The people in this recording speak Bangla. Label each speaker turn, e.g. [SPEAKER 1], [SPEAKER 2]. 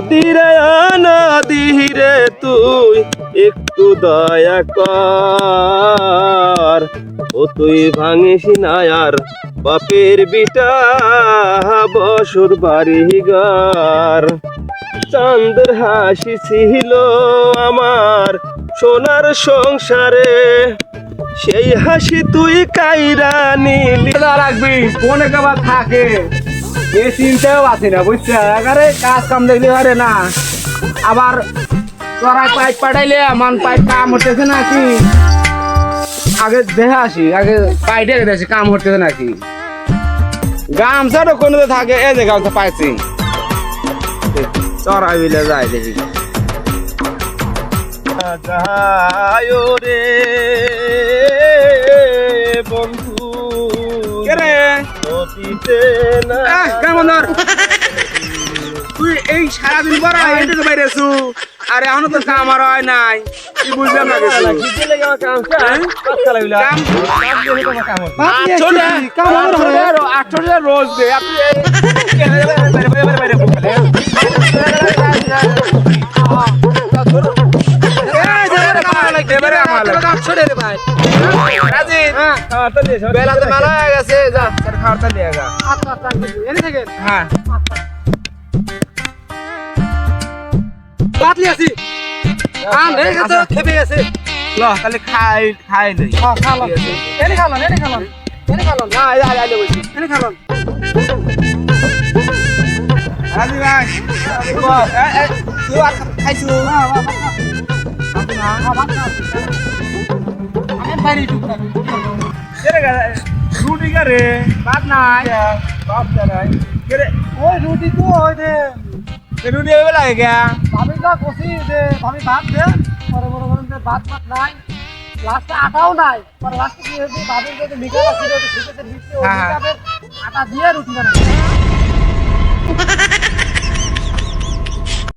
[SPEAKER 1] নদী রে ও নদী রে তুই, একটু দয়া কর। ও তুই ভাঙিস না আর, বাপের বিটা, বসুর বাড়ি গার চাঁদের হাসি ছিল আমার সোনার সংসারে, সেই হাসি তুই কাইরা নিলি।
[SPEAKER 2] রাখবি কোনে কাবার থাকে। এ চিন্তাও আছে না, বুঝছে? আরে কাজ কাম দেখলি আরে না। আবার তোরা পাইপ পাঠাইলে মান পাইপ কাম হতেছে নাকি? আগে দেখে আসি, আগে পাইটে দেখে কাম হতেছে নাকি। গামছা তো কোনো থাকে, এই যে গামছা পাইছি। চড়াই বিলে যায় দেখি।
[SPEAKER 1] রে বন্ধু।
[SPEAKER 2] তুই এই সারাদিন পর হেঁটে বাইরে আছু আরে এখনও তো কাম আর হয় নাই বুঝলাম না কিছু কাম
[SPEAKER 1] টাকা
[SPEAKER 2] রোজ দে আপনি কামাই লাগবে। রাজিব,
[SPEAKER 1] তাড়াতাড়ি এসো।
[SPEAKER 2] বেলা তো মেলা হয়ে গেছে যা তোর খাওয়াটা দিয়ে গা হ্যাঁ ল তাহলে খাই খাই লই না আয় আয় আয় বসি রাজি ভাই বল এ এ তুই আর খাইছু কেরে গা রুটি করে ভাত নাই। ভাত নাই
[SPEAKER 3] ওই রুটি তো ওই যে।
[SPEAKER 2] রুটি হবে লাগে গা?
[SPEAKER 3] কষি যে ভাবি ভাত দে। পরে মনে করেন ভাত ভাত নাই। লাস্টে আটাও নাই। পরে লাস্টে কি হয়েছে? আছে দিচ্ছে ওই
[SPEAKER 2] হ্যাঁ, হ্যাঁ।
[SPEAKER 3] আটা দিয়ে রুটি বানাই